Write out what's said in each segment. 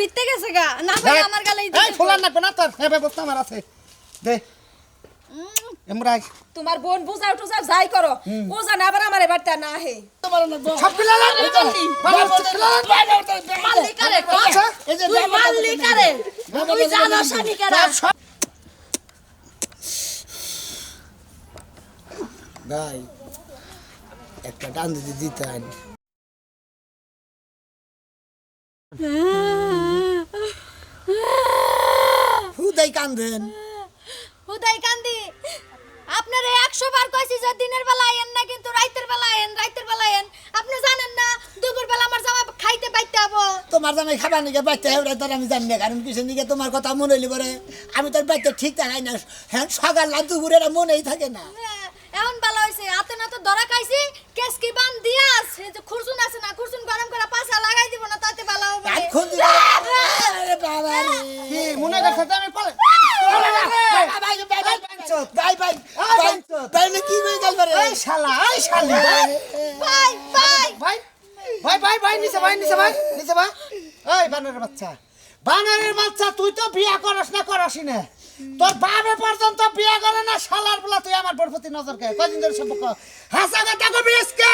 ভিত্তে গেছে গা না ভাই আমার গালে এই ফুলার না কোনা তোর হ্যাঁ আমার আছে দে এমরাই তোমার বোন বুঝাও টুজাও যাই করো ও জানে আবার আমার না হে তোমার না সব পিলালা মাল্লি কারে কো? আচ্ছা, এই যে তুই মাল্লি কারে তুই জানো শানি কারা ভাই একটা টান দিতে দিতেন হুদাই কান্দেন। হুদাই কান্দি? আপনারে একশো বার কইছি যে দিনের বেলা আইন না কিন্তু রাইতের বেলা আইন রাইতের বেলা আইন আপনি জানেন না দুপুর বেলা আমার জামা খাইতে পাইতে হব তোমার জামাই খাবার নিকে বাইতে হবে তার আমি জানি না কারণ কিছু নিকে তোমার কথা মনে হইলি পরে। আমি তোর বাইতে ঠিক থাকাই না। হ্যাঁ সকাল না দুপুরে মনেই থাকে না। হ্যাঁ, এমন বেলা হইছে হাতে না তো ধরা খাইছি কেস কি বান দিয়াস এই যে খুরসুন আছে না খুরসুন গরম করে পাছা লাগাই দিব না তাতে বেলা হবে। আর খুন দিলে আরে বাবা রে। কি মনে করছ তো আমি পালে? কি কই গেল রে? এই শালা এই শালি। ভাই ভাই। ভাই ভাই ভাই ভাই নিচে ভাই নিচে ভাই নিচে ভাই। এই বানরের বাচ্চা। বানরের বাচ্চা তুই তো বিয়া করস না করসি না। তোর বাবে পর্যন্ত বিয়া করে না শালার বলা তুই আমার বোর প্রতি নজর কে? কদিন ধরে সম্পর্ক? হাসা কথা কবি আজকে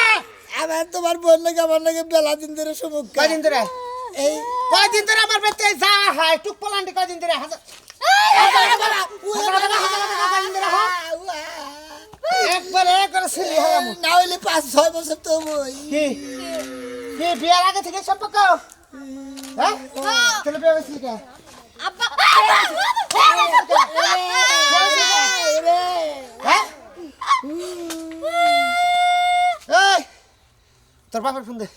আমার তোমার বোন লাগে আমার লাগে বেলা দিন ধরে সমুখ কদিন ধরে? এই কদিন ধরে আমার বেতে যা হাই টুক পলান্ডি কদিন ধরে? হাসা একবার এক করে ছিলি হলাম না হইলে পাঁচ ছয় বছর তো বই কি? কি বিয়ার আগে থেকে সম্পর্ক? হ্যাঁ? তাহলে বিয়ে হয়েছিল কে হ্যাঁ তোর বাপের ফোন দে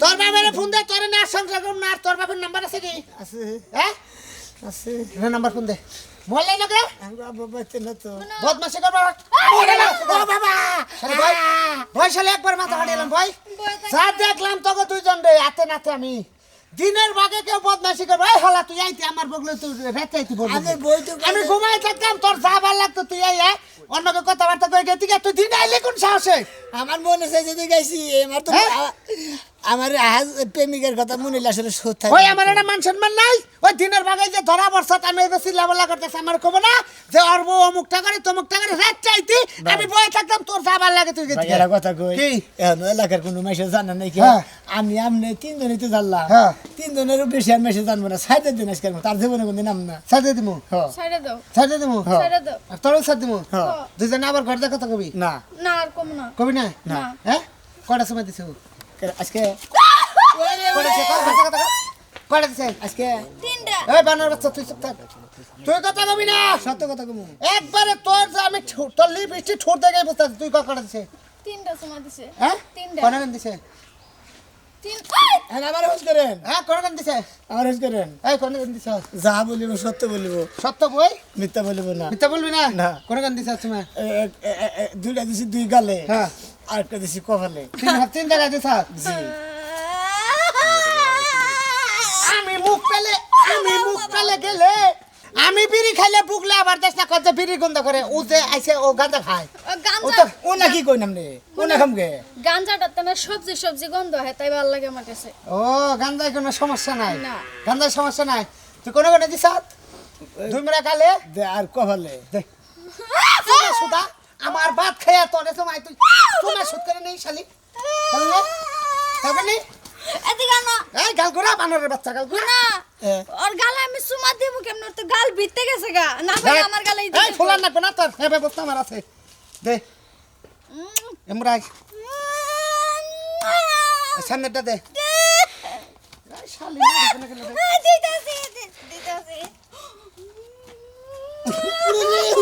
তোর বাপের ফোন দে তোর না সংসার করুম না তোর বাপের নাম্বার আছে কি আছে হ্যাঁ আছে না নাম্বার ফোন দে লাগে আমরা বাবাতে না তো বদমাশি করবা ও বাবা আরে ভাই ভাই শালে একবার মাথা ফাটিলাম ভাই যা দেখলাম তোকে দুইজন রে হাতে নাতে আমি দিনের ভাগে কেউ বদমাশি করবে। এই হলা তুই আইতি আমার বগলে তুই রেতে আইতি বলবি আমি বই তো আমি ঘুমাই থাকতাম তোর যা ভালো লাগতো তুই আই আয়। অন্যকে কথাবার্তা কই গেতি তুই দিন আইলে কোন সাহসে? আমার মনে চাই যদি গাইছি আমার তো আমার আজ প্রেমিকের কথা মনে হইলে আসলে সত্য ওই আমার একটা মান সম্মান নাই। ওই দিনের ভাগে যে ধরা বর্ষাত আমি এদের চিল্লাবলা করতেছি আমার কব না যে ওর বউ অমুকটা করে তমুকটা করে রাত চাইতি আমি বয়ে থাকতাম তোর যা ভালো লাগে তুই গেতি ভাইয়েরা কথা কই? কি? এখন এলাকার কোনো মেসে জানে নাই কি? হ্যাঁ। আমি আমনে তিনজনই তো জানলাম। হ্যাঁ। তিনজনেরও বেশি আর মেসে জানব না। সাইডের দিন আজকে তার জীবনে কোনদিন নাম না। সাইডে দিমু? হ্যাঁ। ছাইড়া দাও। সাইডে দিমু? ছাইড়া দাও। আর তোরও সাইড দিমু? হ্যাঁ। দুজনে আবার ঘর দেখা কথা কবি? না। না আর কম না। কবি না? না। হ্যাঁ? কটা সময় দিছো? আজকে আজকে এই বানর বাচ্চা তুই চুপ থাক। তুই কথা কবি না। সত্য কথা কমু একবারে তোর যে আমি তোর লিপস্টিক ঠোঁট দেখে তুই দিছে? তিনটা সময় দিছে। হ্যাঁ? তিনটা। দিছে। তিন হ্যাঁ আমার হোস করেন। হ্যাঁ কোন গান দিছে? আমার হোস করেন। এই কোন গান দিছে? যা বলিব সত্য বলিব। সত্য বই মিথ্যা বলিব না। মিথ্যা বলবি না? না। কোন গান দিছে তুমি? দুইটা দিছি দুই গালে। হ্যাঁ। আর একটা দিছি কপালে। তিন হাত তিন জায়গায় দিছে? জি। আমি মুখ পেলে আমি মুখ পেলে গেলে আমি বিড়ি খাইলে বুকলে আবার দেশ না কত বিড়ি গন্ধ করে। ও যে আইছে ও গাঁজা খায়। ও তো ও নাকি কই নামনে ও না খামগে গাঞ্জাটা তো না সবজি সবজি গন্ধ হয় তাই ভালো লাগে আমার কাছে। ও গাঞ্জায় কোনো সমস্যা নাই? না। গাঞ্জায় সমস্যা নাই? তুই কোনো কোনো দিছ? দুই মেরা কালে দে আর কপালে দে। সুদা সুদা আমার ভাত খেয়ে তোর সময় তুই। তোমার সুদ করে নেই শালি। তাহলে? তবে নি এদিকে না এই গালগুড়া বানরের বাচ্চা গালগুড়া না। ওর গালে আমি সুমা দেবো কেমন? তো গাল ভিত্তে গেছে গা। না ভাই আমার গালে এই ফুলার না কোনা তোর হ্যাঁ ব্যবস্থা আমার আছে। দে। এমরাই সামনেটা দে। শালি না, কেন দে? দিতাছি দিতাছি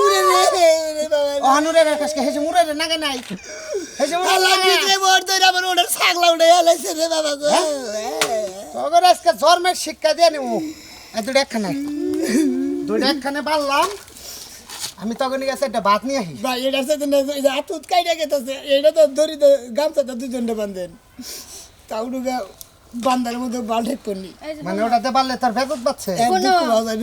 উরে রে রে বাবা ও হানুরে রে কাছকে হেজে মুরে রে নাগে নাই। হেজে মুরে আল্লাহ ভিতরে বড় দইরা আমার ওটার ছাগলা উড়ে আলাইছে রে বাবা গো। তোর আজকে জন্মের শিক্ষা দিয়ে নিব। দুটো একখানে। দুটো একখানে বাড়লাম। আমি তখন গেছে একটা ভাত নিয়ে আসি। ভাই এটা সাথে হাত এই যে হাতুত কাইটা গেতেছে এটা তো ধরি তো গামছাটা দুজনটা বান্ধেন তাউডুগা বান্দার মধ্যে বাল ঠিক করনি। মানে ওটাতে পারলে তার বেগত পাচ্ছে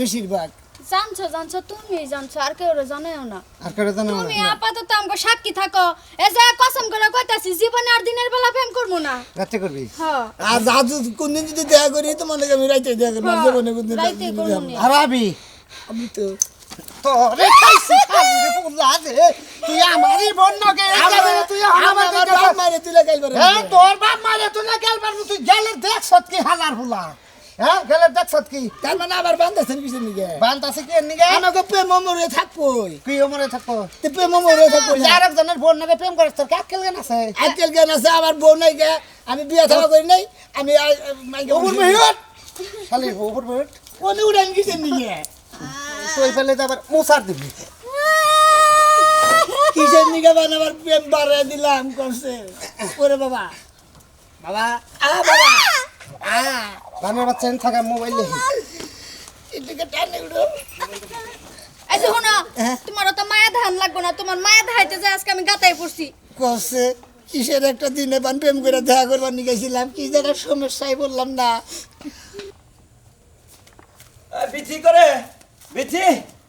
বেশিরভাগ। জানছো জানছো তুমি জানছো আর কেউ জানেও না। আর কেউ জানো না তুমি আপাতত আমাকে সাক্ষী থাকো। এ যে কসম করে কইতাছি জীবনে আর দিনের বেলা প্রেম করব না। রাত্রে করবি? হ্যাঁ। আর আজ কোনদিন যদি দেখা করি তোমার লাগে আমি রাইতে দেখা করব জীবনে কোনদিন রাইতে দেখা করব না। আর আবি? আমি তো তোরে খাইছি খালি রে পুল্লা যে তুই আমারই বোন নকে একেবারে তুই আমার বাপ মারে তুলে গাইল পারে হ্যাঁ তোর বাপ মারে তুই পারবি তুই গেলে দেখছত কি হালার হুলা হ্যাঁ গেলে দেখছত কি? তার মানে আবার বান্ধাছেন কিসের নিগে? বান্ত আছে কি নিগে? আমাকে প্রেম মরে থাকবই। কি মনে থাকো তো প্রেম মরে থাকবই আর একজনের বোন নাকি প্রেম করিস তোর কাকেল গান আছে? আজকাল জ্ঞান আছে আমার বউ নাই গে। আমি বিয়া থাকা করি নাই আমি ওপর মেহিয়ত শালি ওপর মেহিয়ত কোন উড়ান কিসের নিগে? তুই পেলে তো আবার মুসার দিবি। কিসের নিগে বানাবার প্রেম বাড়াই দিলাম করছে ওরে বাবা। বাবা। আ বাবা। আ। বানের বাচ্চা থাকা মোবাইল দেখি। এদিকে টানে উড়ো। এই যে শোনো হ্যাঁ? তোমার তো মায়া ধান লাগবো না তোমার মায়া ধাইতে যে আজকে আমি গাতাই পড়ছি। করছে কিসের একটা দিনে বান প্রেম করে দেখা করবার নিয়ে গেছিলাম কি সমস্যায় বললাম না। বিচি করে বিচি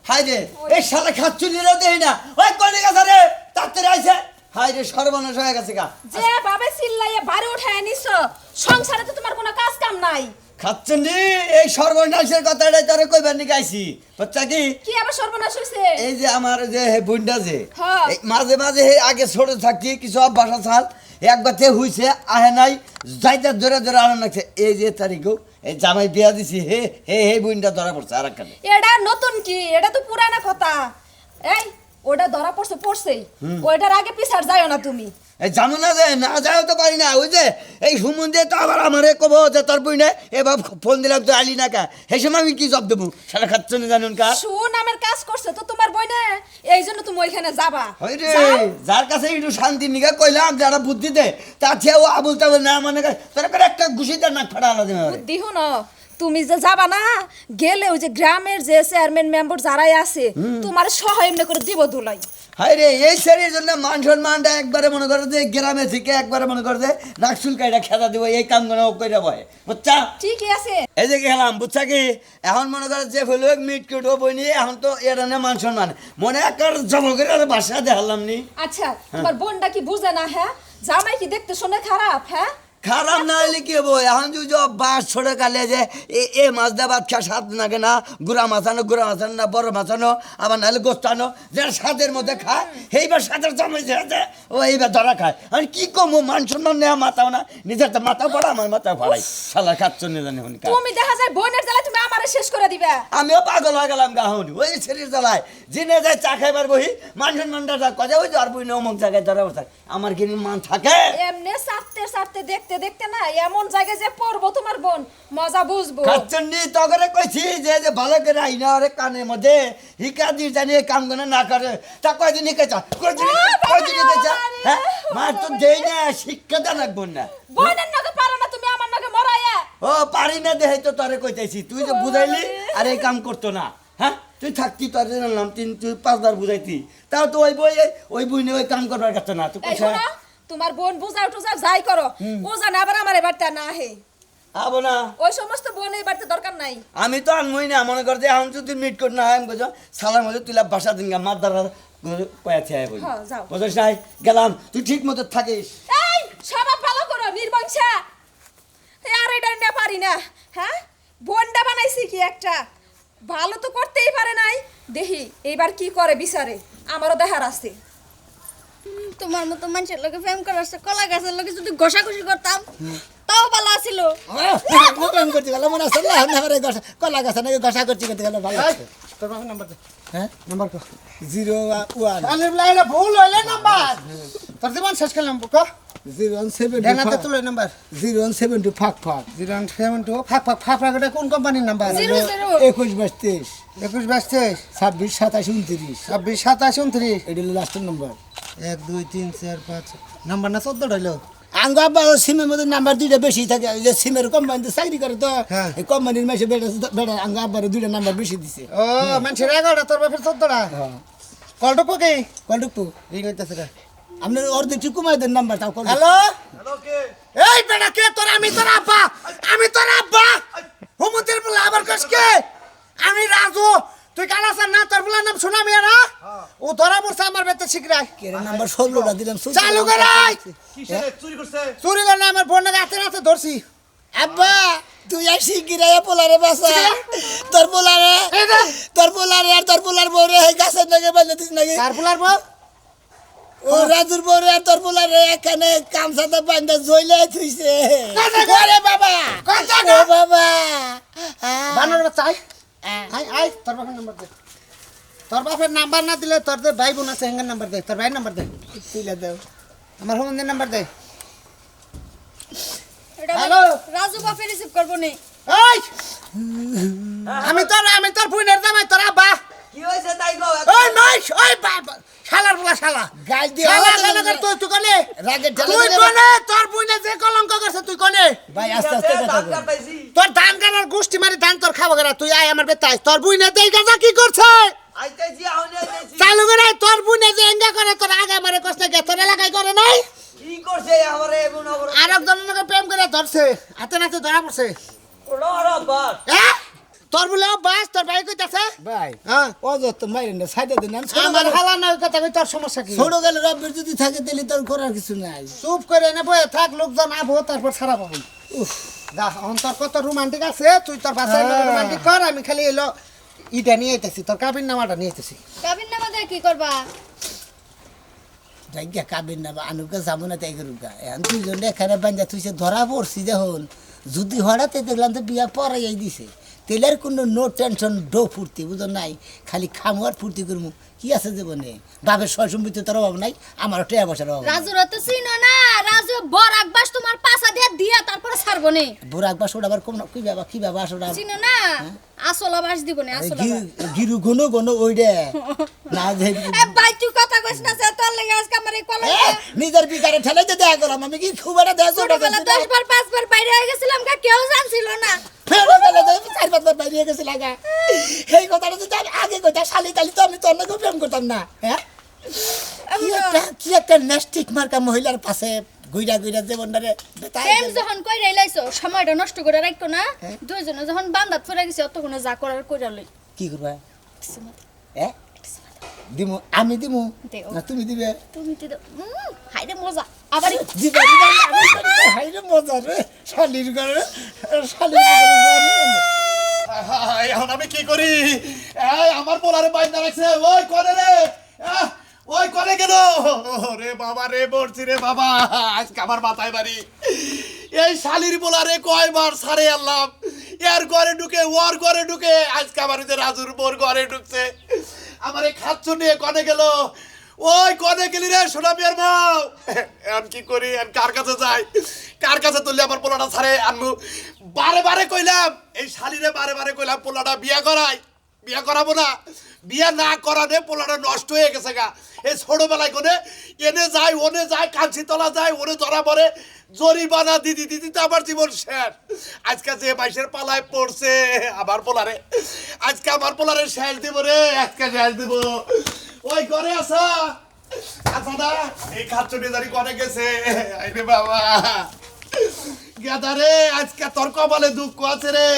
হাই রে। এই শালা খাচ্চুলিরও দেই না। ওই কোনে গেছে রে? তাড়াতাড়ি আইছে। হাই রে সর্বনাশ হয়ে গেছে গা। যে ভাবে চিল্লাইয়ে বাড়ি উঠায় নিছ সংসারে তো তোমার কাম নাই। খাচ্চুলি এই সর্বনাশের কথাটাই তোরে কইবার নিকে আইছি। বাচ্চা কি? কি আবার সর্বনাশ হয়েছে এই যে আমার যে হে বুন্ডা যে। এই মাঝে মাঝে হে আগে ছোট থাকছি কিছু অভ্যাস ছাল একবার তে হইছে আহে নাই যাইতে ধরে ধরে আনন্দ লাগছে। এই যে তারিখও এই জামাই বিয়া দিছি হে হে হে বুন্ডা ধরা পড়ছে আর একখানে এটা নতুন কি? এটা তো পুরানা কথা। এই ওটা ধরা পড়ছে পড়ছেই। ওইটার আগে পিছার যাও না তুমি। জানো না যে না যাও তো পারি না। ওই যে এই সুমন্দির তো আবার আমারে কব যে তোর বই না। এবার ফোন দিলাম তো আলি না কা? সেই সময় আমি কি জব দেবো? সারা খাচ্ছ না জানুন কা? সু নামের কাজ করছে তো তোমার বই না। এই জন্য তুমি ওইখানে যাবা। রে যার কাছে একটু শান্তি নিগা কইলাম যারা বুদ্ধি দে। তার চেয়েও আবুল তাবুল না মানে তোর একটা নাক ফাটা আলাদা বুদ্ধি না তুমি যে যাবা না গেলে ওই যে গ্রামের যে চেয়ারম্যান মেম্বার যারাই আছে তোমার সহায় এমনি করে দিব দুলাই রে এই শরীরের জন্য মান সম্মানটা একবারে মনে করে যে গ্রামে থেকে একবারে মনে করে যে নাক চুলকাইটা খেতা দিব এই কাম করে কইরা বয় বুঝছা? ঠিকই আছে। এই যে গেলাম বুঝছা কি? এখন মনে করে যে ফেলো মিট কেটো বই নিয়ে এখন তো এটা না মান সম্মান। মনে একবার জমা করে আর বাসা দেখালাম নি। আচ্ছা তোমার বোনটা কি বুঝে না হ্যাঁ? জামাই কি দেখতে শুনে খারাপ হ্যাঁ? খারাপ না হলে কি হব? এখন যদি বাস ছোড়ে কালে যে এ এ মাছ দেওয়া ভাত খা স্বাদ নাগে না। গুড়া মাছানো গুড়া মাছানো না বড় মাছানো আবার নাহলে গোস্তানো যেটা স্বাদের মধ্যে খায় সেইবার স্বাদের জমে যে ও এইবার ধরা খায়। আমি কি কমো? মান সম্মান নেওয়া মাথাও না। নিজের তো মাথা পড়া আমার মাথা পড়াই শালা খাচ্ছ নি জানি হনি তুমি দেখা যায় বোনের জ্বালা তুমি আমারে শেষ করে দিবে। আমিও পাগল হয়ে গেলাম গাহন ওই শরীর জ্বালায়। জিনে যায় চা খাইবার বহি মান সম্মানটা কথা ওই আর বই অমুক জায়গায় ধরা বসে। আমার কি মান থাকে? এমনি সারতে সারতে দেখতে দেখতে না এমন জায়গায় যে পড়ব তোমার বোন মজা বুঝব। কাচ্চন্ডি তগরে কইছি যে যে ভালো করে আইনা রে কানের মধ্যে হিকা দি জানি কাম করে না করে। তা কয়দিন হিকেছা কয়দিন কয়দিন হিকেছা হ্যাঁ? মা তো দেই না শিক্ষা দা লাগবো না। বোনের নাকে পারো না তুমি আমার নাকে মরাইয়া। ও পারি না দেহে তো তোরে কইতাছি। তুই যে বুঝাইলি আর এই কাম করতো না। হ্যাঁ? তুই থাকতি তোর জানলাম তিন তুই পাঁচবার বুঝাইতি। তাও তো ওই বই ওই বই নিয়ে ওই কাম করবার কথা না। তুই শোনো তোমার বোন বুঝাও টুজাও যাই করো। ও জানে আবার আমার এ বাড়িতে না হে আবো না। ওই সমস্ত বোন এই বাড়িতে দরকার নাই। আমি তো আনমই না মনে কর যে এখন যদি মিট কর না হয় আমি বুঝো সালার মধ্যে তুই বাসা দিন মার দ্বারা কয়া থেকে বলি। হ্যাঁ। বুঝিস নাই? গেলাম। তুই ঠিক মতো থাকিস। এই স্বভাব ভালো করো নির্বংশা। এই আর এটা না পারি না। হ্যাঁ? বোনটা বানাইছি কি একটা? ভালো তো করতেই পারে নাই। দেখি এইবার কি করে বিচারে? আমারও দেখার আছে। তোমার মতো মানুষের লোকে প্রেম করার কলা গাছের লোকে যদি ঘষাঘষি করতাম তাও ভালো প্রেম করতে গেলে মনে আছে কলা গাছের নাকি ঘষা করতে করতে গেলে ভালো। তোর নাম্বার দে। হ্যাঁ? নাম্বার কো। জিরো ওয়ান লাইলে ভুল হইলে নাম্বার তোর জীবন শেষ করলাম কো জিরো ওয়ান সেভেন দেনাতে তুলে number zero one seven two ফাঁক ফাঁক জিরো সেভেন টু ফাঁক ফাঁক ফাঁক ফাঁক কোন কোম্পানির নাম্বার একুশ বাইশ তেইশ। একুশ বাইশ তেইশ। ছাব্বিশ সাতাশ উনত্রিশ। ছাব্বিশ সাতাশ উনত্রিশ। এটা হলো লাস্টের নম্বর এক দুই তিন চার পাঁচ। নাম্বার না চোদ্দ রইল আঙ্গা সিমের মধ্যে নাম্বার দুইটা বেশি থাকে ওই যে সিমের কোম্পানিতে চাকরি করে তো হ্যাঁ। এই কোম্পানির মাসে বেটা বেটা আঙ্গা আবার দুইটা নাম্বার বেশি দিছে। ও মানুষের এগারোটা তোর বাপের চোদ্দটা? হ্যাঁ কলটা পোকে কলটুকু রিং। হইতেছে আপনার অর্ধেকটি কমাই দেন নাম্বার তাও কল হ্যালো? এই বেটা কে তোর? আমি তোর আব্বা। আমি তোর আব্বা। হুমুদের বলে আবার কস কে? আমি রাজু। তুই কাল আসার না তোর বলার নাম শোনা মিয়া না? ও ধরা পড়ছে আমার বেতে শিখরাই কেরে নাম্বার ষোলোটা দিলাম চালু করে আয়। চুরি করে না আমার বোনের হাতে হাতে ধরছি। আব্বা তুই আর শিগগিরাইয়া পোলারে বাসা তোর পোলারে। তোর পোলারে আর তোর পোলার বউরে এই গাছের নাকি বাজে দিস নাকি? কার বলার বউ? ও রাজুর বউরে আর তোর পোলারে এখানে কামসাতে বান্ধা জইলে থুইছে। ওরে বাবা! কথা বাবা! বানর বাচ্চা আয় আয় আয় তোর বাপের নাম্বার দে। তোর বাপের নাম্বার না দিলে তোর যে ভাই বোন আছে হেঙ্গার নাম্বার দে তোর ভাইয়ের নাম্বার দে। দিলে দাও। আমার হোমেন্দের নাম্বার দে। হ্যালো। রাজু বাপে রিসিভ করব নি। আমি তোর আমি তোর বোনের জামাই তোর আব্বা। কি হয়েছে তাই গো ওই মাইস ওই বাবা শালার বলা শালা। গাল দিয়ে শালা কেন দিলে- তুই তুই কোনে? রাগের ঠেলা তুই কোনে? তোর বোনে যে কলঙ্ক করছে তুই কোনে? ভাই আস্তে আস্তে কথা বল। তোর ধান কাটার গোষ্ঠী মারি ধান তোর খাব কেনা। তুই আয় আমার বেতাই তোর বুইনে দেই গাজা কি করছে? আইতেছি আউনে আইতেছি চালু করে তোর বুইনে যে এঙ্গা করে তোর আগে মারে কষ্ট গে। তোর এলাকায় করে নাই? কি করছে আমারে এমন অবর আর একজনের লোকে প্রেম করে ধরছে। হাতে নাতে ধরা পড়ছে। ওরা বাস। হ্যাঁ? তোর বলে বাস তোর ভাই কইতাছে? ভাই হ্যাঁ। ও যত মাইরেন না সাইডে দিন আমি ছোট আমার গেলে হালা না ওই কথা কই তোর সমস্যা কি? ছোট গেলে রব্বের যদি থাকে তাহলে তোর করার কিছু নাই। চুপ করে এনে বয়ে থাক লোকজন আবো তারপর ছাড়া পাবো উফ। যা এখন তোর কত রোমান্টিক আছে তুই তোর বাসায় হ্যাঁ। রোমান্টিক কর আমি খালি এলো ইটা নিয়ে আইতেছি তোর কাবিন নামাটা নিয়ে আইতেছি। কাবিন নামা দিয়ে কি করবা? জায়গা কাবিন না বা আনুকা যাব না তাই করুকা এখন দুইজন এখানে বান্ধা তুইছে ধরা পড়ছি যখন। যদি হঠাৎ দেখলাম তো বিয়া পরাই দিছে তেলের কোনো নো টেনশন ডো ফুর্তি বুঝো নাই? খালি খামু আর ফুর্তি করব কি আছে জীবনে? বাপের সয় সম্পত্তি তোর অভাব নাই আমার টেয়া বসার অভাব রাজু তো চিনো না রাজু বর আকবাস তোমার পাশা দিয়ে দিয়া তারপরে ছাড়বো নে। বুড়া একবার সোটা আবার কোন কি বাবা কি বাবা আসলে? চিনো না? আসল আবাস দিব নি আসল গিরু গুনো গুনো ওই রে না যে এ ভাই তুই কথা কইস না সে তোর লেগে আজকে আমার এই কলম নিজের বিকারে ঠেলাইতে দেয়া করলাম আমি কি খুব একটা দেয়া ছোটবেলা দশ বার পাঁচ বার বাইরে হয়ে গেছিলাম কা কেউ জানছিল না। ফেরোবেলা তো আমি চার পাঁচবার বাইরে গেছি লাগা এই কথাটা যদি আমি আগে কইতা শালি তালি তো আমি তোর নাকি প্রেম করতাম না হ্যাঁ? কি একটা কি একটা নেস্টিক মার্কা মহিলার পাশে গুইরা গুইরা জীবনটারে প্রেম যখন কই রাইলাইছো সময়টা নষ্ট করে রাখতো না। দুইজনে যখন বান্দাত পড়ে গেছে তখন যা করার কইরা লই। কি করবা? হ্যাঁ দিমু আমি দিমু? না তুমি দিবে? তুমি তো উম, হাইরে মজা। আবার দিবা দিবা দিবে। হাইরে মজা রে। শালির ঘরে শালির হায়, এখন আমি কি করি? এই আমার পোলারে বাইন্দা রাখছে। ওই করে রে? আহ, ওই করে কেন রে বাবা রে মরছি রে বাবা, আজকে আমার মাথায় বাড়ি। এই শালির পোলারে কয়বার সারে আনলাম? এর ঘরে ঢুকে, ওর ঘরে ঢুকে, আজকে আমার যে রাজুর বোর ঘরে ঢুকছে। আমার এই খাচ্ছু নিয়ে কনে গেল? ওই কনে গেলি রে সোনামিয়ার মাও এখন কি করি? এখন কার কাছে যাই? কার কাছে তুললে আমার পোলাটা ছাড়ে আনব? বারে বারে কইলাম, এই শালিরে বারে বারে কইলাম, পোলাটা বিয়া করাই। বিয়া করাবো না। বিয়া না করানে পোলাটা নষ্ট হয়ে গেছে গা। এই ছোটবেলায় কোনে, এনে যায়, ওনে যায় কাঞ্চি তলা যায়, ওনে ধরা পড়ে, জরিমানা দিদি দিদি তো আমার জীবন শেষ। আজকে যে মাইসের পালায় পড়ছে, আমার পোলারে। আজকে আমার পোলারে শেষ দিব রে, আজকে শেষ দিব। ওই ঘরে আসা। আচ্ছা না, এই খাচ্চুনি জানি করে গেছে। আইরে বাবা। গেদা রে, আজকে তোর কপালে দুঃখ আছে রে।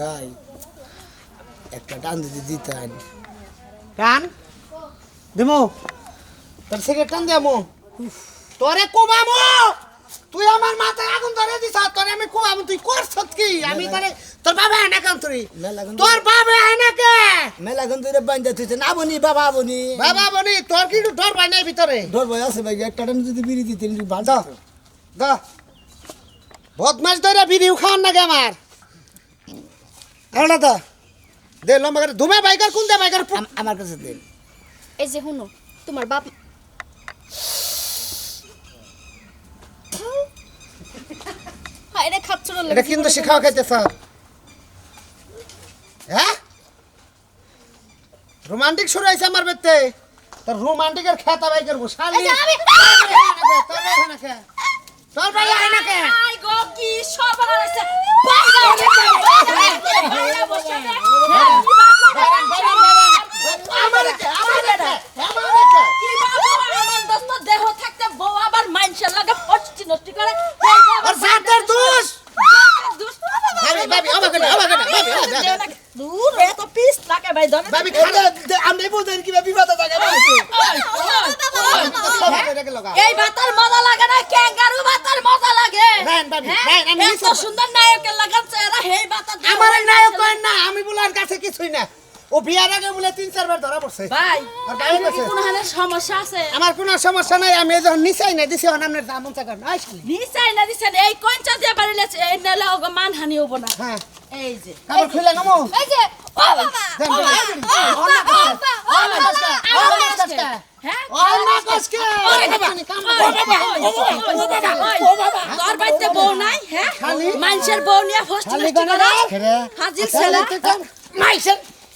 ভাই একটা টান দিতে দিতেন কান দিমু তোর সিগারেট টান দিয়ামু তোরে কুমামু তুই আমার মাথায় আগুন ধরে দিছ তোরে আমি কুমামু তুই করছত কি আমি তোরে তোর বাবা আনা কাম তুই তোর বাবা আনা কে মেলা গন ধরে বান্ধা তুই না বনি বাবা বনি বাবা বনি তোর কি ডর পাই নাই ভিতরে ডর ভয় আছে ভাই একটা টান যদি বিড়ি দিতে ভালো দাও দা বদমাস ধরে ভিডিও খাওয়ান নাকি আমার দা দে লম্বা করে ধুমে বাইকার কোন দে বাইকার? আমার কাছে দেন এই যে শুনো তোমার বাপ এটা কিন্তু শিখাও খাইতেছ হ্যাঁ? রোমান্টিক শুরু হয়েছে আমার বেতে তোর রোমান্টিকের খেতা বাই করব শালি। তোর ভাই হয় না কে? তোর ভাই হয় না কে? আই গো কি সর্বনাশ কোনো সমস্যা আছে? কোনো সমস্যা নাই আমি এই মান হানি না। মানুষের বউ নিয়ে হাজির ছেলে। মাইসের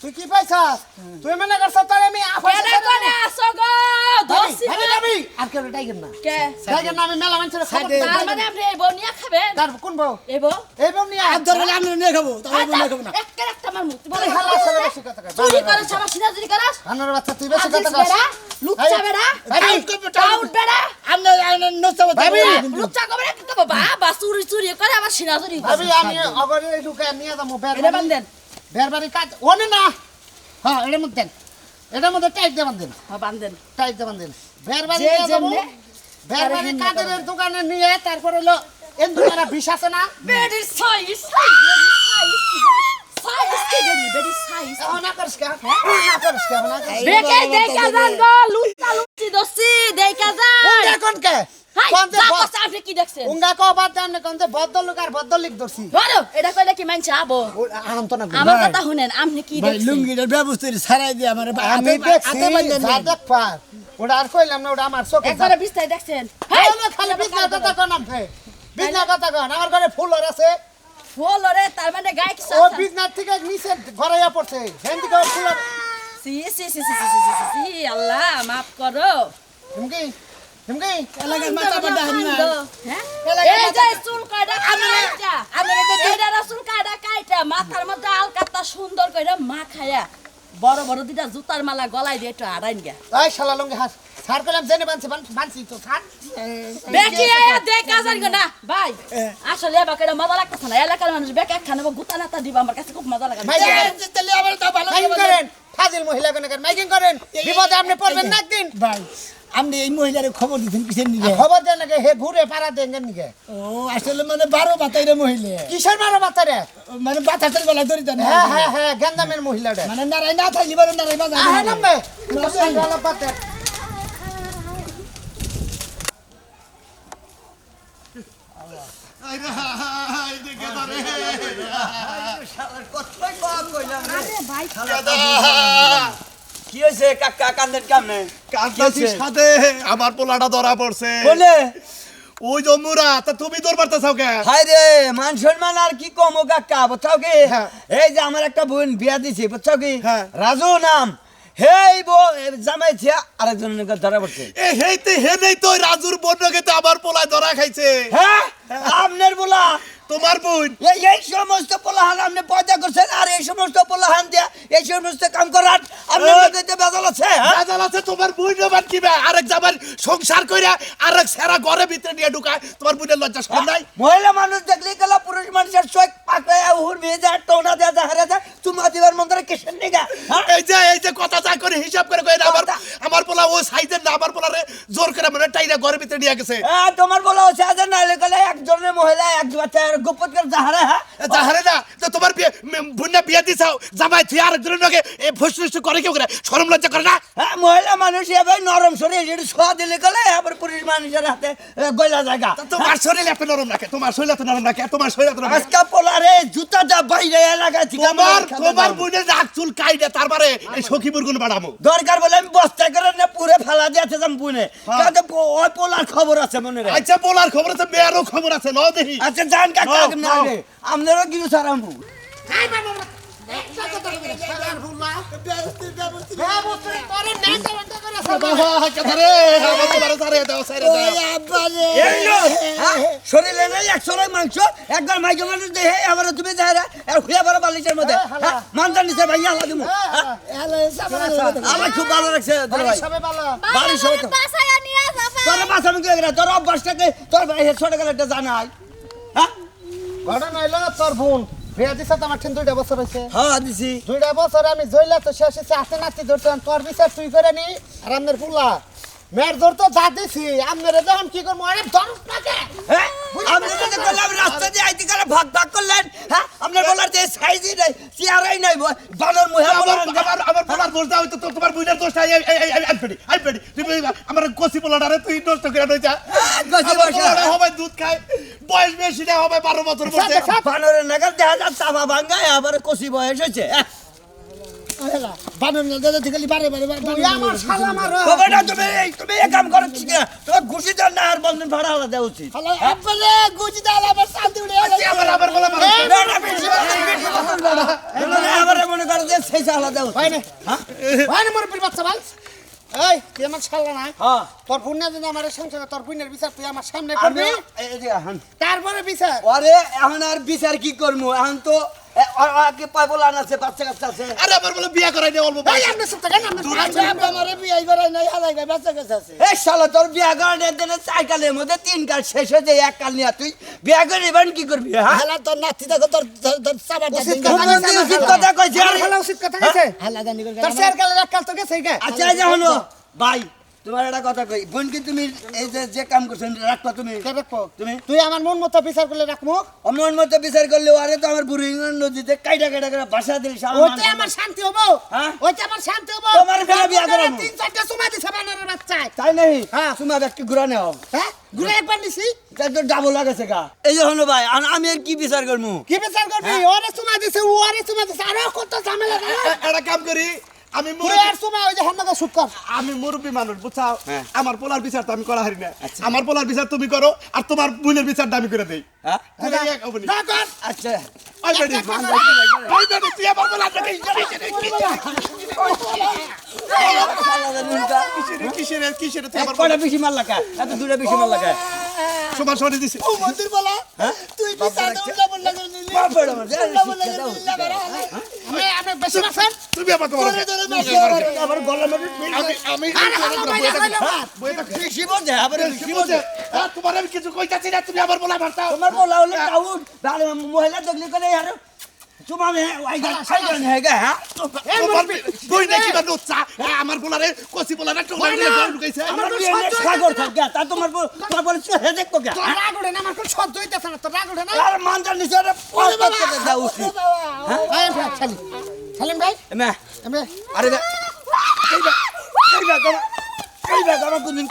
তুই কি পাইছাস? তুই মনে করছ তোর আমি আফাইছে কেডা কোনে আসো গো? ধরছি ভাবি আর কেউ টাইগার না। কে? টাইগার না আমি মেলা মানুষের সাইডে। তার মানে আপনি এই বউ নিয়ে খাবেন? তার কোন বউ? এই বউ? এই বউ নিয়ে আর ধরলে আমি নিয়ে খাব। তবে বউ নিয়ে খাব না। একটা একটা আমার মুখ বলে হালা সালা বেশি কথা কয়। চুরি করে সবার সিনা চুরি করাস? বানরের বাচ্চা তুই বেশি কথা বেড়া লুচ্চা বেড়া। ভাবি। টাউট বেড়া। আমরা আমরা নষ্ট ভাবি। লুচ্চা কবে কি বাবা চুরি চুরি করে আবার সিনা চুরি করে ভাবি আমি অগরে ঢুকে নিয়ে যাব বের এটা বান্ধেন বেরবারি কাজ ওনে না হ্যাঁ এটার মধ্যে এটার মধ্যে টাইট দিয়ে বান্ধেন হ্যাঁ বান্ধেন টাইট দিয়ে বান্ধেন বেরবারি বেরবারি কাদের দোকানে নিয়ে তারপর হলো এন্দু তারা বিষ আছে না? বেডি সাইজ দেখা যান আপনি কি দেখছেন? উঙ্গা কো বাদ দাম না কোন বদল লোক আর বদল লিখ ধরছি। ধরো এটা কইলে কি মানছে আবো? আরাম তো না আমার কথা শুনেন আপনি কি দেখছেন? লুঙ্গিটার ব্যবস্থা সারাই দিয়ে আমার আমি হাতে বান্ধেন না দেখ পার ওটা আর কইলাম না ওটা আমার চোখে একবারে বিস্তায় দেখছেন? হ্যাঁ খালি বিস্তার কথা কোন আপনি। বিস্তার কথা কোন। আমার ঘরে ফুল আল্লাহ মাফ করো। হিমকি এলাকার মাথা বাড্ডা হান না হ্যাঁ এই যে চুল কাটা কাটা এইটা চুল কাটা কাইটা মাথার মধ্যে আলকাতা সুন্দর করে মা খায়া বড় বড় দুটা জুতার মালা গলায় দিয়ে একটু আড়াইন গা ওই শালা লঙ্গি হাস সার কইলাম জেনে বানছি বানছি তো সার বেকি আয়া দেখ কাজার না ভাই আসলে এবার কেডা মজা লাগতেছে না এলাকার মানুষ বেকে একখানে গুতা নাতা দিব আমার কাছে খুব মজা লাগে ভাই, তাহলে আবার তা ভালো করেন ফাজিল মহিলা কোন মাইকিং করেন বিপদে আপনি পড়বেন না একদিন ভাই আপনি এই মহিলার খবর দিচ্ছেন কিসের নিকে খবর দেন নাকি? হে ঘুরে পাড়া দেন নিকে ও আসলে মানে বারো বাতাইরে মহিলা। কিসের মারো বাচ্চারে মানে বাতাসের বেলা ধরি দেন হ্যাঁ হ্যাঁ হ্যাঁ গেন্দামের মহিলাটা মানে নারাই না থাকলে বারো নারাই বাজার নামবে। ভালো পাতে। কি হয়েছে? কাকা কান্দের কামে কান্দাছি সাথে আমার পোলাটা ধরা পড়ছে। বলে ওই জম্মুরা তা তুমি দৌড় পারতে চাও কে? হাই রে মান সম্মান আর কি কম ও কাকা বুঝছাও কি? হ্যাঁ। এই যে আমার একটা বোন বিয়া দিছি বুঝছাও কি? হ্যাঁ। রাজু নাম। হেই বো জামাই ছিয়া আরেকজন ধরা পড়ছে। এ হেইতে হে নেই তো রাজুর বন্যকে তো আমার পোলায় ধরা খাইছে। হ্যাঁ? আপনার বলা তোমার বোন এই এই সমস্ত পোলাহান আপনি পয়দা করছেন আর এই সমস্ত পোলাহান দিয়া এই সমস্ত কাম করার। লোকেতে বেজাল আছে হ্যাঁ? রাজাল আছে তোমার বোন এবার কি? আরেক জামার সংসার কইরা আরেক সেরা ঘরে ভিতরে নিয়ে ঢুকায় তোমার বোনের লজ্জা সব নাই মহিলা মানুষ দেখলে গেল পুরুষ মানুষের চোখ পাকড়ে হুর ভিয়ে যায় টোনা দেয়া যায় হারে যায় তুমি দিবার মন্দিরে কিসের নিগা হ্যাঁ? এই যে এই যে কথা যা করে হিসাব করে কই না আমার আমার পোলা ও সাইজের না আমার পোলারে জোর করে মানে টাইরা ঘরের ভিতরে নিয়ে গেছে হ্যাঁ, তোমার বলা হচ্ছে আজ নাইলে গেলে একজনের মহিলা এক বাচ্চা गोपतकर जहारा हा? जहरे ना বুন্না বিয়ে দিছাও জামাই তুই আরেকজনের লগে এ ফুসফুস করে কেউ করে শরম লজ্জা করে না? হ্যাঁ মহিলা মানুষ এবার নরম শরীর যেটা ছোঁয়া দিলে গেলে আবার পুরুষ মানুষের হাতে গলা জায়গা। তোমার শরীর এত নরম রাখে তোমার শরীর এত নরম রাখে তোমার শরীর এত নরম। আজকা পোলারে জুতাটা বাইরে এলাকা থেকে তোমার আমার তোমার। বোনের নাক চুল কাইডে তারপরে এই সখীপুর গুণ বাড়াবো। দরকার বলে আমি বস্তা করে না পুরে ফেলা দিয়েছে যাম বুনে। কাজে ওই পোলার খবর আছে মনে রে? আচ্ছা বলার খবর আছে মেয়েরও খবর আছে ন দেখি। আচ্ছা জান কাকা। নাইলে আপনারও কিছু সারামু হ্যাঁ? শরীরে নেই একশো মাংস একবার মাইকে মানুষ আবার তুমি যায় আর বালিশের মধ্যে। হ্যাঁ, মানটা নিচে ভাই আল্লাহ হ্যাঁ। আমার খুব ভালো লাগছে বাড়ির সবাই তোর বাসা তোর ভাই তোর ছোট গেলে জানাই। ঘটনা তোর ফোন বিয়া দিছে আমার ঠিক দুইটা বছর হয়েছে। হ্যাঁ দিছি। দুইটা বছর আমি জইলা তো শেষে আসতে নাচতে ধরতাম তোর বিচার তুই করে নি আর আমার পুলা মেয়ের ধর তো যা দিছি আপনার যখন কি করব? আরে না কে? হ্যাঁ আপনি যদি করলাম রাস্তা দিয়ে আইতে গেলে ভাগ ভাগ করলেন হ্যাঁ? আপনার বলার যে সাইজই নাই চেয়ারই নাই বানর মুহে আমার বলার আমার আমার পোলার দোষ দাও তো তোমার বুইনার দোষটা এই এই এই আই পেডি আই পেডি তুমি আমার কসি পোলাটারে তুই নষ্ট করে আমার হবে দুধ খায় বয়স বেশি না হবে বারো বছর বয়সে। বানরের নাগাল দেখা যাচ্ছে চাপা ভাঙ্গায় আবার কষি বয়স হয়েছে এই- তুই আমার না। তোর আমার সংসারে তোর বিচার তুই আমার সামনে করবি। তারপরে বিচার। আরে এখন আর বিচার কি করব এখন তো পাইব লান আছে বাচ্চা কাচ্চা আছে। আরে আমার বলে বিয়া করাই দে অল্প বয়সে। আপনি এই শালা তোর বিয়া করার দিন চার কালের মধ্যে তিন কাল শেষ হয়ে যায় এক কাল নিয়ে তুই বিয়া করে কি করবি হ্যাঁ? তোর মধ্যে কইছে, উচিত কথা কইছে। শালা উচিত কথা কইছে। তোর কালে এক কাল তো গেছে আচ্ছা এই হলো। ভাই তোমার একটা কথা কই বোনকে তুমি এই যে যে কাম করছেন রাখবা তুমি? রাখব? তুমি? তুই আমার মন মতো বিচার করলে রাখব। অমন মতো বিচার করলে আরে তো আমার বুড়ি নদীতে কাইটা কাইটা করে ভাষা দিলি ওইতে আমার শান্তি হব। হ্যাঁ? ওইতে আমার শান্তি হব। তোমার বিয়া করাবো। তিন চারটা সময় দিছে বানানোর বাচ্চায়। তাই নাই হ্যাঁ। তুমি ব্যক্তি ঘুরা নেও। হ্যাঁ? ঘুরে একবার নিছি। তো ডাবল লাগাছে গা। এই যে হলো ভাই আমি আর কি বিচার করব কি বিচার করবি? ওরে সময় দিছে ওরে সময় দিছে। আরও কত ঝামেলা? একটা কাম করি। আমি মুরব্বী সময় ওই যে হান্নাকে শুট কর আমি মুরব্বী মানুষ বুঝছাও হ্যাঁ। আমার পোলার বিচার তো আমি করা হারি না আমার পোলার বিচার তুমি করো আর তোমার বোনের বিচারটা আমি করে দেই হ্যাঁ আচ্ছা ওই বেডি, ওই বেডি, তুই আমার পোলার কিসের কিসের কিসের তুই আমার কয়টা বেশি মাল লাগা এত দূরে বেশি মাল লাগা সমান সমান দিছি। মন্দির বলা তুই বিচার দে উল্টা বললা বাপড়া আমার শিক্ষা দাও। আমি? আমি বেশি মাছেন তুমি আমার তোমার আবার গলা মেরে আমি আমি না বইটা বেশি বলছে আবার বলছে তোমার আমি কিছু কইতাছি না তুমি আবার বলা মারতাও তোমার বলা হলো তাহলে মহিলা দেখলি করে আর আমার ঢুকাইছে আমার বিয়ে সাগর থাক তা তোমার তোমার বলে হে দেখো তোর রাগ ওঠে না আমার কোন শব্দ হইতেছে না তোর রাগ ওঠে না আর মানজার নিচে দাও উচিত এই সালিম সালিম ভাই মে আরে বে এই বে এই বে এই বে তোমার কোনদিন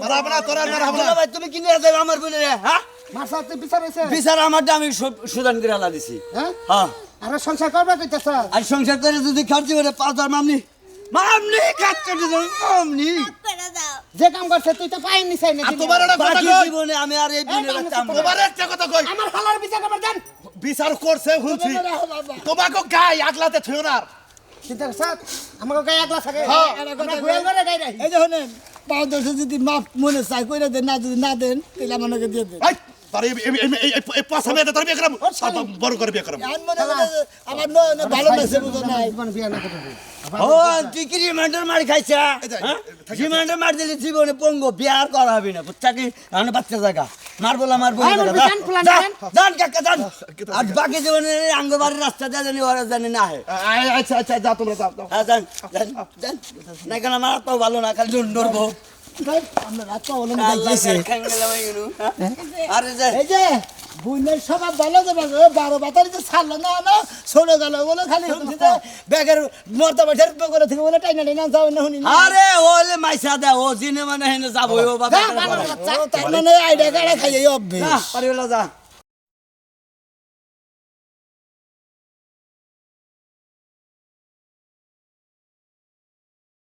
মারা মারা তোরা মারা বলো তুমি কি যাবে আমার বলে হ্যাঁ বিচার হইছে বিচার আমারটা আমি সু- সুদান করে আলা দিছি। হ্যাঁ? হ্যাঁ। আর সংসার করবে কইতেছ? আর সংসার করে যদি খরচ করে পাঁচ হাজার মামনি মামনি কাজ করতে যাবে মামনি। করে দাও যে কাম করছে তুই তো পাইনি চাই না আর তোমার একটা কথা বাকি কই? জীবনে আমি আর এই বোনের এই একটা আমরা- তোমার একটা কথা কই? আমার হালার বিচার করবার দেন। বিচার করছে শুনছি। তোমাকে গাই আগলাতে না। চিন্তা আমাকে গায়ে থাকে। হ্যাঁ। আমরা গুয়াল করে গাই রাখি। এই যে শোনেন পাঁচ দশে যদি মাপ মনে চাই করে দেন না যদি না দেন তাহলে আমাকে দিয়ে দেন। তোর এই- এই- এই- এই- এই- এই পাঁচা মেয়েটা তোর বিয়ে করাম বড় করে বিয়ে করাম আর করে যে আমার ন- ন- ভালো লাগছে বুঝো নাই। জীবন বিয়া না করতে ও তুই রিমান্ডার মার খাইছা? হ্যাঁ? রিমান্ডার মার দিলে জীবনে পঙ্গ বিয়ার করা হবে না। বুঝছা কি? বাচ্চা জায়গা। মারবো না মারবো কাকা আর বাকি জীবনে আঙ্গবাড়ির রাস্তা দিয়ে জানি ওরা জানি না হে আচ্ছা আচ্ছা যা তোমরা যাও। হ্যাঁ না কেন তো ভালো না খালি নড়বো তো যে। যে বুনের সবাই ভালো যাবে বারো বাতারি যে ছাড়লো না না ছোট গেল বলে খালি যে ব্যাগের মর্তা বাসার করে থেকে বলে টাইনা টাইনা যাও না শুনি আরে ওলে মাইসা দে ও জিনে মানে হেনে যাব ও বাবা তার মানে আইডিয়া কারা খাইয়ে অভ্যেস। পারিবেলা যা।